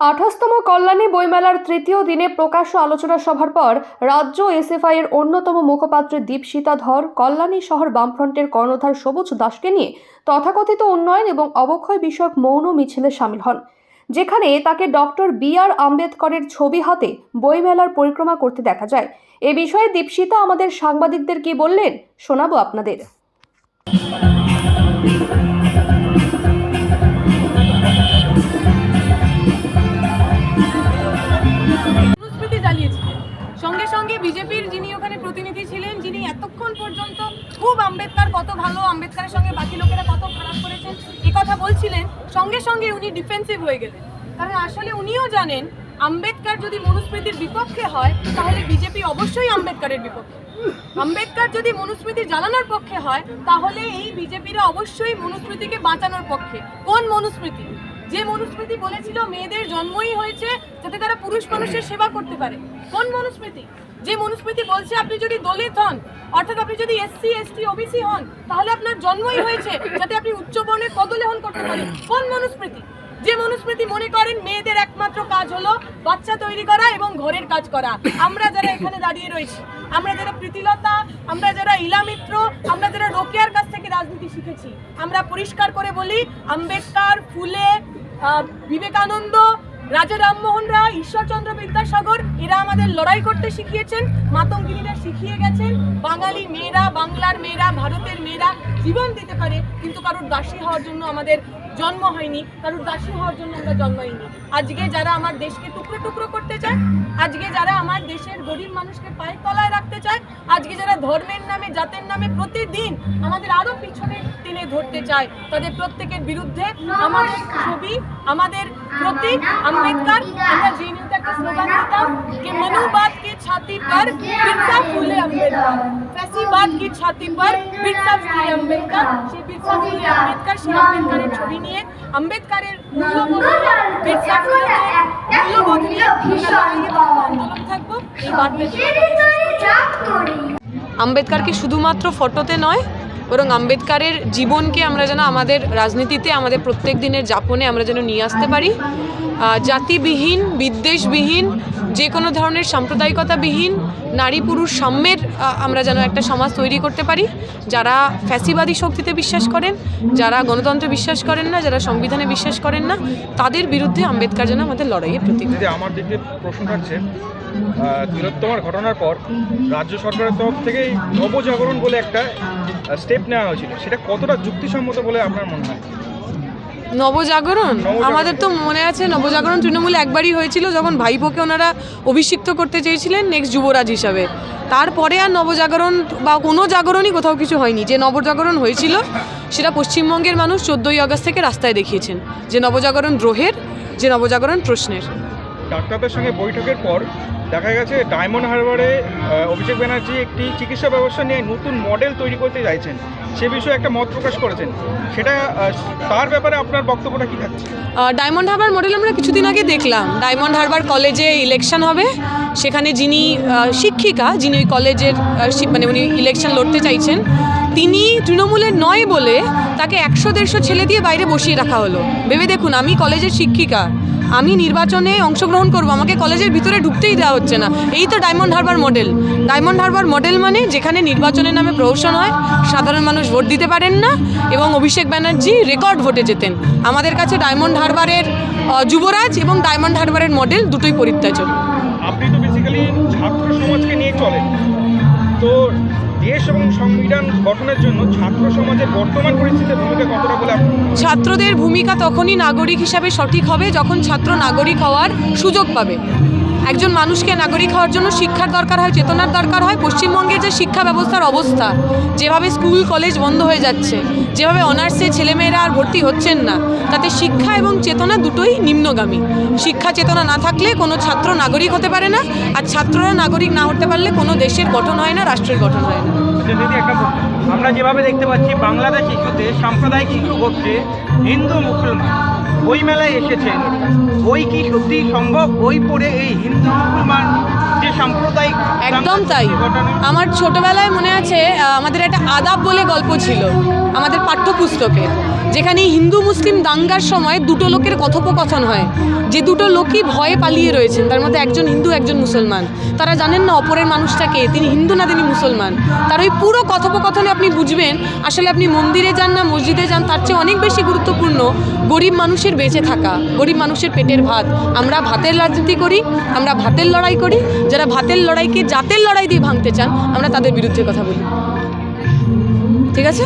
আঠাশতম কল্যাণী বইমেলার তৃতীয় দিনে প্রকাশ্য আলোচনা সভার পর রাজ্য এসএফআই এর অন্যতম মুখপাত্র দীপশিতা ধর কল্যাণী শহর বামফ্রন্টের কর্ণধার সবুজ দাসকে নিয়ে তথাকথিত উন্নয়ন এবং অবক্ষয় বিষয়ক মৌন মিছিলে সামিল হন, যেখানে তাকে ডক্টর বি আর আম্বেদকরের ছবি হাতে বইমেলার পরিক্রমা করতে দেখা যায়। এ বিষয়ে দীপশিতা আমাদের সাংবাদিকদের কি বললেন শোনাবো আপনাদের। সঙ্গে বিজেপির যিনি ওখানে প্রতিনিধি ছিলেন, যিনি এতক্ষণ পর্যন্ত খুব আম্বেদকর, কত ভালো আম্বেদকরের সঙ্গে বাকি লোকেরা কত খারাপ করেছেন, এ কথা বলছিলেন, সঙ্গে সঙ্গে উনি ডিফেন্সিভ হয়ে গেলেন। কারণ আসলে উনিও জানেন, আম্বেদকর যদি মনুস্মৃতির বিপক্ষে হয়, তাহলে বিজেপি অবশ্যই আম্বেদকরের বিপক্ষে। আম্বেদকর যদি মনুস্মৃতি জ্বালানোর পক্ষে হয়, তাহলে এই বিজেপিরা অবশ্যই মনুস্মৃতিকে বাঁচানোর পক্ষে। কোন মনুস্মৃতি? যে মনুস্মৃতি বলেছিল মেয়েদের জন্মই হয়েছে যাতে তারা পুরুষ মানুষের সেবা করতে পারে। কোন মনুস্মৃতি? যে মনুস্মৃতি বলছে আপনি যদি দলিত হন, অর্থাৎ আপনি যদি এসসি, এসটি, ওবিসি হন, তাহলে আপনার জন্মই হয়েছে যাতে আপনি উচ্চ বর্ণের পদলেহন করতে পারেন। কোন মনুস্মৃতি? যে মনুস্মৃতি মনে করেন মেয়েদের একমাত্র কাজ হলো বাচ্চা তৈরি করা এবং ঘরের কাজ করা। আমরা যারা এখানে দাঁড়িয়ে রয়েছি, আমরা যারা প্রীতিলতা, আমরা যারা ইলামিত্র, আমরা রাজনীতি শিখেছি। আমরা পরিষ্কার করে বলি, আম্বেদকর, ফুলে বিবেকানন্দ, রাজা রামমোহন রায়, ঈশ্বরচন্দ্র বিদ্যাসাগর, এরা আমাদের লড়াই করতে শিখিয়েছেন, মাতঙ্গিনীরা শিখিয়ে গেছেন, বাঙালি মেয়েরা, বাংলার মেয়েরা, ভারতের মেয়েরা জীবন দিতে পারে, কিন্তু কারোর দাসী হওয়ার জন্য আমাদের জন্ম হয়নি, কারোর দাসী হওয়ার জন্য আমরা জন্মাইনি। আজকে যারা আমার দেশকে টুকরো টুকরো করতে চায়, আজকে যারা আমার দেশের গরিব মানুষকে পায়ে তলায় রাখতে চায়, আজকে যারা ধর্মের জাতের নামে প্রতিদিন আমাদের আরও পিছনে টেনে ধরতে চায়। তাদের প্রত্যেকের বিরুদ্ধে আমাদের ছবি, আমাদের প্রতীক আম্বেদকর, আমরা যে নিউজ একটা স্লোগান দিতাম, কি ছাতি পর, বিরসা ফুলে আম্বেদকর। ফ্যাসিবাদ, কি ছাতি পর, বিরসা ফুলে আম্বেদকর। সেই বিরসা ফুলে সেই ছবি নিয়ে আম্বেদকরের মূল্যবোধ, বিরসা ফুলে মূল্যবোধ নিয়ে আমরা আন্দোলন থাকব। এই বার্তা আম্বেদকরকে শুধুমাত্র ফটোতে নয় বরং আম্বেদকারের জীবনকে আমরা যেন আমাদের রাজনীতিতে, আমাদের প্রত্যেক দিনের যাপনে আমরা যেন নিয়ে আসতে পারি। জাতিবিহীন, বিদ্বেষবিহীন, যে কোনো ধরনের সাম্প্রদায়িকতাবিহীন নারী পুরুষ সাম্যের আমরা যেন একটা সমাজ তৈরি করতে পারি। যারা ফ্যাসিবাদী শক্তিতে বিশ্বাস করেন, যারা গণতন্ত্রে বিশ্বাস করেন না, যারা সংবিধানে বিশ্বাস করেন না, তাদের বিরুদ্ধে আম্বেদকার যেন আমাদের লড়াইয়ের প্রতীক। আমার প্রশ্ন ঘটনার পর রাজ্য সরকারের তরফ থেকেই নবজাগরণ বলে একটা নেওয়া হয়েছিল সেটা কতটা যুক্তিসম্মত বলে আপনার মনে হয়? নবজাগরণ? নবজাগরণ। আমাদের তো মনে আছে নবজাগরণ তৃণমূলে একবারই হয়েছিল যখন ভাইপোকে ওনারা অভিষিক্ত করতে চেয়েছিলেন নেক্সট যুবরাজ হিসাবে। তারপরে আর নবজাগরণ বা কোনো জাগরণই কোথাও কিছু হয়নি। যে নবজাগরণ হয়েছিল সেটা পশ্চিমবঙ্গের মানুষ চোদ্দোই আগস্ট থেকে রাস্তায় দেখিয়েছেন। যে নবজাগরণ দ্রোহের যে নবজাগরণ প্রশ্নের। ডাক্তারদের সঙ্গে বৈঠকের পর দেখা গেছে ডায়মন্ড হারবারে অভিষেক ব্যানার্জি একটি চিকিৎসা ব্যবস্থা নিয়ে নতুন মডেল তৈরি করতে চাইছেন। সে বিষয়ে একটা মত প্রকাশ করেছেন। সেটা তার ব্যাপারে আপনার বক্তব্যটা কি থাকছে? ডায়মন্ড হারবার মডেল আমরা কিছুদিন আগে দেখলাম। ডায়মন্ড হারবার কলেজে ইলেকশন হবে। সেখানে যিনি শিক্ষিকা, যিনি ওই কলেজের মানে উনি ইলেকশন লড়তে চাইছেন, তিনি তৃণমূলের নয় বলে তাকে একশো দেড়শো ছেলে দিয়ে বাইরে বসিয়ে রাখা হলো। ভেবে দেখুন, আমি কলেজের শিক্ষিকা আমি নির্বাচনে অংশগ্রহণ করব, আমাকে কলেজের ভিতরে ঢুকতেই দেওয়া হচ্ছে না। এই তো diamond Harbour model diamond Harbour model মানে যেখানে নির্বাচনের নামে প্রহসন হয়, সাধারণ মানুষ ভোট দিতে পারেন না এবং অভিষেক ব্যানার্জি রেকর্ড ভোটে যেতেন আমাদের কাছে ডায়মন্ড হারবারের যুবরাজ এবং ডায়মন্ড হারবারের মডেল দুটোই পরিত্যাজ্য আপনি তো বেসিক্যালি ছাত্র সমাজকে নিয়ে চলেন। তো দেশ এবং সংবিধান গঠনের জন্য ছাত্র সমাজের বর্তমান পরিস্থিতির ভূমিকা কতটা বলে ছাত্রদের ভূমিকা তখনই নাগরিক হিসাবে সঠিক হবে যখন ছাত্র নাগরিক হওয়ার সুযোগ পাবে। একজন মানুষকে নাগরিক হওয়ার জন্য শিক্ষার দরকার হয়, চেতনার দরকার হয় পশ্চিমবঙ্গের যে শিক্ষা ব্যবস্থার অবস্থা, যেভাবে স্কুল, কলেজ বন্ধ হয়ে যাচ্ছে, যেভাবে অনার্সে ছেলেমেয়েরা আর ভর্তি হচ্ছেন না, তাতে শিক্ষা এবং চেতনা দুটোই নিম্নগামী শিক্ষা চেতনা না থাকলে কোনো ছাত্র নাগরিক হতে পারে না, আর ছাত্ররা নাগরিক না হতে পারলে কোনো দেশের গঠন হয় না, রাষ্ট্রের গঠন হয় না। আমরা যেভাবে দেখতে পাচ্ছি, বাংলাদেশ ইস্যুতে সাম্প্রদায়িক হিন্দু মুসলমান বই মেলায় এসেছেন। বই কি সত্যি সম্ভব? বই পড়ে এই হিন্দু মুসলমান যে সাম্প্রদায়িক একদম তাই। আমার ছোটবেলায় মনে আছে আমাদের একটা আদাব বলে গল্প ছিল। আমাদের পাঠ্যপুস্তকে, যেখানে হিন্দু, মুসলিম দাঙ্গার সময় দুটো লোকের কথোপকথন হয়। যে দুটো লোকই ভয়ে পালিয়ে রয়েছেন, তার মধ্যে একজন হিন্দু, একজন মুসলমান। তারা জানেন না অপরের মানুষটাকে তিনি হিন্দু না তিনি মুসলমান। তার ওই পুরো কথোপকথনে আপনি বুঝবেন, আসলে আপনি মন্দিরে যান না মসজিদে যান, তার চেয়ে অনেক বেশি গুরুত্বপূর্ণ গরিব মানুষের বেঁচে থাকা, গরিব মানুষের পেটের ভাত। আমরা ভাতের রাজনীতি করি, আমরা ভাতের লড়াই করি, যারা ভাতের লড়াইকে জাতের লড়াই দিয়ে ভাঙতে চান, আমরা তাদের বিরুদ্ধে কথা বলি। ঠিক আছে